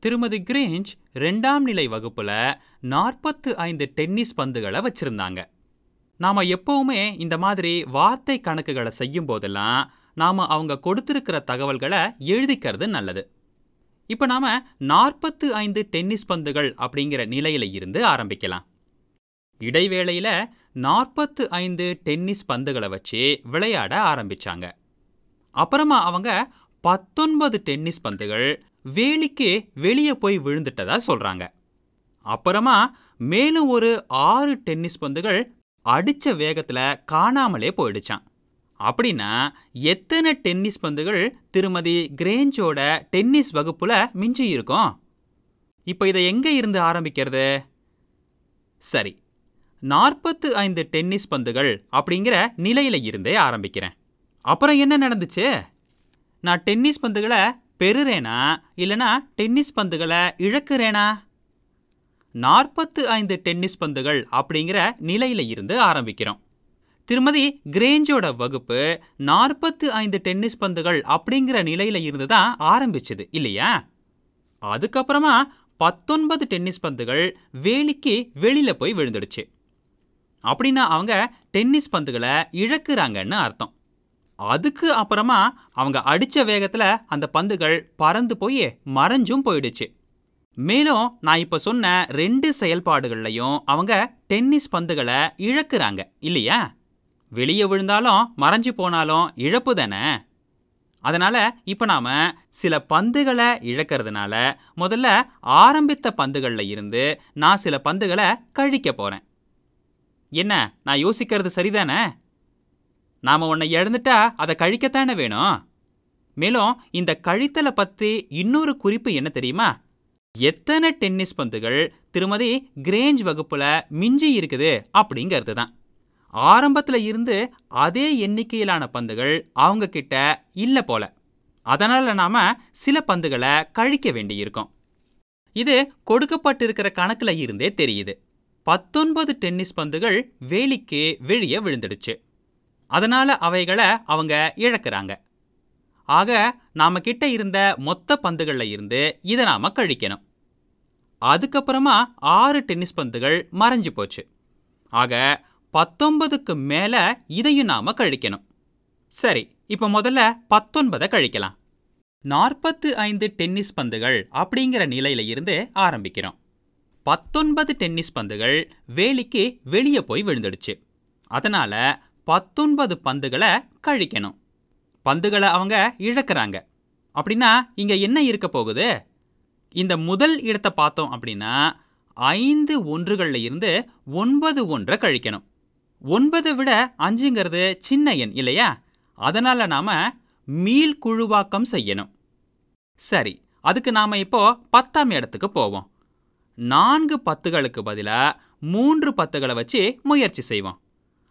திருமதி கிரேஞ்ச் ரெண்டாம் நிலை வகுப்புல நாற்பத்து ஐந்து டென்னிஸ் பந்துகளை வச்சிருந்தாங்க. நாம எப்பவுமே இந்த மாதிரி வார்த்தை கணக்குகளை செய்யும் போதெல்லாம் நாம அவங்க கொடுத்திருக்கிற தகவல்களை எழுதிக்கிறது நல்லது. இப்போ நாம நாற்பத்து ஐந்து டென்னிஸ் பந்துகள் அப்படிங்கிற நிலையில இருந்து ஆரம்பிக்கலாம். இடைவேளையில நாற்பத்து ஐந்து டென்னிஸ் பந்துகளை வச்சு விளையாட ஆரம்பிச்சாங்க. அப்புறமா அவங்க பத்தொன்பது டென்னிஸ் பந்துகள் வேலிக்கே வெளியே போய் விழுந்துட்டதா சொல்றாங்க. அப்புறமா மேலும் ஒரு ஆறு டென்னிஸ் பந்துகள் அடிச்ச வேகத்துல காணாமலே போயிடுச்சான் அப்படின்னா எத்தனை டென்னிஸ் பந்துகள் திருமதி கிரேஞ்சோட டென்னிஸ் வகுப்புல மிஞ்சி இருக்கும்? இப்போ இதை எங்க இருந்து ஆரம்பிக்கிறது? சரி நாற்பத்து ஐந்து டென்னிஸ் பந்துகள் அப்படிங்கிற நிலையில இருந்தே ஆரம்பிக்கிறேன். அப்புறம் என்ன நடந்துச்சு? நான் டென்னிஸ் பந்துகளை பெறுறேனா? இல்லனா டென்னிஸ் பந்துகளை இழக்கிறேனா? நாற்பத்து ஐந்து டென்னிஸ் பந்துகள் அப்படிங்கிற நிலையில இருந்து ஆரம்பிக்கிறோம். திருமதி கிரேஞ்சோட வகுப்பு நாற்பத்து ஐந்து டென்னிஸ் பந்துகள் அப்படிங்கிற நிலையில இருந்து தான் ஆரம்பிச்சது இல்லையா? அதுக்கப்புறமா பத்தொன்பது டென்னிஸ் பந்துகள் வேலிக்கு வெளியில் போய் விழுந்துடுச்சு. அப்படின்னா அவங்க டென்னிஸ் பந்துகளை இழக்குறாங்கன்னு அர்த்தம். அதுக்கு அப்புறமா அவங்க அடிச்ச வேகத்துல அந்த பந்துகள் பறந்து போய் மறைஞ்சும் போயிடுச்சு. மேலும் நான் இப்போ சொன்ன ரெண்டு செயல்பாடுகள்லையும் அவங்க டென்னிஸ் பந்துகளை இழக்குறாங்க இல்லையா? வெளியே விழுந்தாலும் மறைஞ்சு போனாலும் இழப்பு தானே? அதனால இப்போ நாம சில பந்துகளை இழக்கிறதுனால முதல்ல ஆரம்பித்த பந்துகளில் இருந்து நான் சில பந்துகளை கழிக்க போறேன். என்ன நான் யோசிக்கிறது சரிதானே? நாம உன்னை இழந்துட்டா அதை கழிக்கத்தானே வேணும்? மேலும் இந்த கழித்தலை பத்தி இன்னொரு குறிப்பு என்ன தெரியுமா? எத்தனை டென்னிஸ் பந்துகள் திருமதி கிரேஞ்ச் வகுப்புல மிஞ்சி இருக்குது அப்படிங்கிறது தான். ஆரம்பத்துல இருந்து அதே எண்ணிக்கையிலான பந்துகள் அவங்க கிட்ட இல்ல போல. அதனால நாம சில பந்துகளை கழிக்க வேண்டியிருக்கோம். இது கொடுக்கப்பட்டிருக்கிற கணக்குல இருந்தே தெரியுது. பத்தொன்பது டென்னிஸ் பந்துகள் வேலிக்கு வெளியே விழுந்துடுச்சு. அதனால் அவைகளை அவங்க இழக்கிறாங்க. ஆக நாம் கிட்ட இருந்த மொத்த பந்துகளில் இருந்து இதை நாம் கழிக்கணும். அதுக்கப்புறமா ஆறு டென்னிஸ் பந்துகள் மறைஞ்சு போச்சு. ஆக பத்தொன்பதுக்கு மேலே இதையும் நாம் கழிக்கணும். சரி இப்போ முதல்ல பத்தொன்பதை கழிக்கலாம். நாற்பத்து ஐந்து டென்னிஸ் பந்துகள் அப்படிங்கிற நிலையில இருந்து ஆரம்பிக்கிறோம். பத்தொன்பது டென்னிஸ் பந்துகள் வேலிக்கு வெளியே போய் விழுந்துடுச்சு. அதனால் பத்தொன்பது பந்துகளை கழிக்கணும். பந்துகளை அவங்க இழக்கிறாங்க. அப்படின்னா இங்க என்ன இருக்க போகுது? இந்த முதல் இடத்தை பார்த்தோம் அப்படின்னா ஐந்து ஒன்றுகள்ல இருந்து ஒன்பது ஒன்றை கழிக்கணும். ஒன்பதை விட அஞ்சுங்கிறது சின்ன எண் இல்லையா? அதனால நாம மீள் குழுவாக்கம் செய்யணும். சரி அதுக்கு நாம இப்போ பத்தாம் இடத்துக்கு போவோம். நான்கு பத்துகளுக்கு பதிலாக மூன்று பத்துகளை வச்சு முயற்சி செய்வோம்.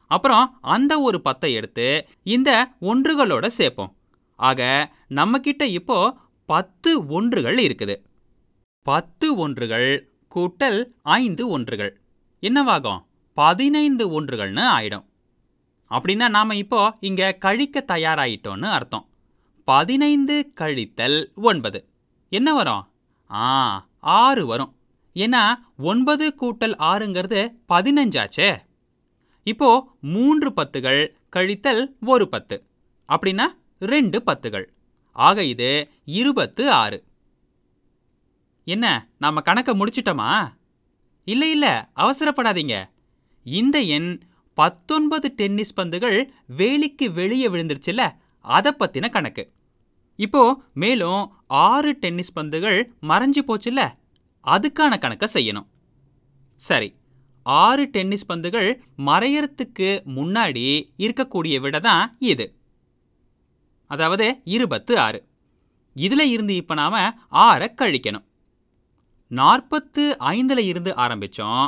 அப்புறம் அந்த ஒரு பத்தை எடுத்து இந்த ஒன்றுகளோட சேர்ப்போம். ஆக நம்மக்கிட்ட இப்போ பத்து ஒன்றுகள் இருக்குது. பத்து ஒன்றுகள் கூட்டல் ஐந்து ஒன்றுகள். என்னவாகும்? பதினைந்து ஒன்றுகள்னு ஆயிடும். அப்படின்னா நாம இப்போ இங்கே கழிக்க தயாராயிட்டோன்னு அர்த்தம். பதினைந்து கழித்தல் ஒன்பது. என்ன வரும்? ஆ ஆறு வரும். ஏன்னா ஒன்பது கூட்டல் ஆறுங்கிறது பதினஞ்சாச்சே. இப்போ மூன்று பத்துகள் கழித்தல் ஒரு பத்து. அப்படின்னா ரெண்டு பத்துகள். ஆக இது இருபத்து ஆறு. என்ன நாம கணக்கை முடிச்சிட்டோமா? இல்ல இல்ல அவசரப்படாதீங்க. இந்த எண் பத்தொன்பது டென்னிஸ் பந்துகள் வேலிக்கு வெளியே விழுந்துருச்சுல அதை பத்தின கணக்கு. இப்போ மேலும் ஆறு டென்னிஸ் பந்துகள் மறைஞ்சு போச்சுல அதுக்கான கணக்கை செய்யணும். சரி ஆறு டென்னிஸ் பந்துகள் மறையறதுக்கு முன்னாடி இருக்கக்கூடிய விட தான் இது. அதாவது இருபத்து ஆறு. இதுல இருந்து இப்ப நாம ஆறை கழிக்கணும். நாற்பத்து ஐந்துல இருந்து ஆரம்பிச்சோம்.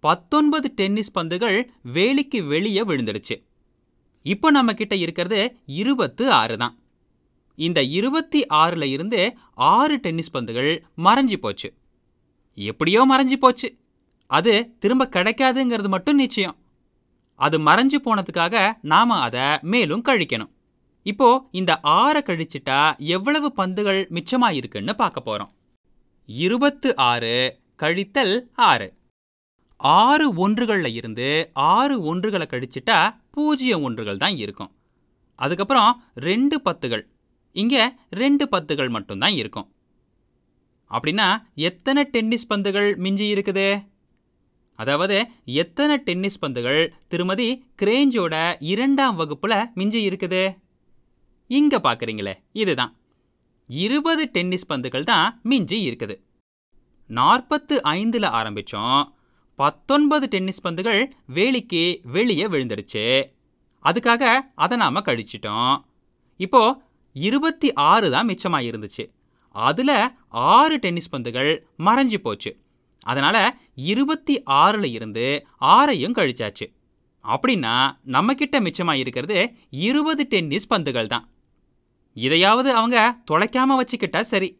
பத்தொன்பது டென்னிஸ் பந்துகள் வேலிக்கு வெளியே விழுந்துடுச்சு. இப்போ நம்ம கிட்ட இருக்கிறது இருபத்து ஆறு தான். இந்த இருபத்தி ஆறுல இருந்து ஆறு டென்னிஸ் பந்துகள் மறைஞ்சு போச்சு. எப்படியோ மறைஞ்சு போச்சு. அது திரும்ப கிடைக்காதுங்கிறது மட்டும் நிச்சயம். அது மறைஞ்சு போனதுக்காக நாம அதை மேலும் கழிக்கணும். இப்போ இந்த ஆறை கழிச்சிட்டா எவ்வளவு பந்துகள் மிச்சமா இருக்குன்னு பார்க்க போறோம். இருபத்து ஆறு கழித்தல் ஆறு. ஆறு ஒன்றுகளில் இருந்து ஆறு ஒன்றுகளை கழிச்சிட்டா பூஜ்ஜியம் ஒன்றுகள் தான் இருக்கும். அதுக்கப்புறம் ரெண்டு பத்துகள். இங்கே ரெண்டு பத்துகள் மட்டும்தான் இருக்கும். அப்படின்னா எத்தனை டென்னிஸ் பந்துகள் மிஞ்சி இருக்குது? அதாவது எத்தனை டென்னிஸ் பந்துகள் திருமதி கிரேஞ்சோட இரண்டாம் வகுப்புல மிஞ்சி இருக்குது? இங்க பார்க்குறீங்களே இதுதான். இருபது டென்னிஸ் பந்துகள் தான் மிஞ்சி இருக்குது. நாற்பத்து ஐந்தில் ஆரம்பித்தோம் பத்தொன்பது டென்னிஸ் பந்துகள் வேலிக்கு வெளியே விழுந்துடுச்சு. அதுக்காக அதை நாம் கழிச்சிட்டோம். இப்போ இருபத்தி ஆறு தான் மிச்சமாக இருந்துச்சு அதில் ஆறு டென்னிஸ் பந்துகள் மறைஞ்சு போச்சு. அதனால் இருபத்தி ஆறில் இருந்து ஆறையும் கழிச்சாச்சு. அப்படின்னா நம்மக்கிட்ட மிச்சமாக இருக்கிறது இருபது டென்னிஸ் பந்துகள் தான் இதையாவது அவங்க தொலைக்காம வச்சுக்கிட்டா சரி.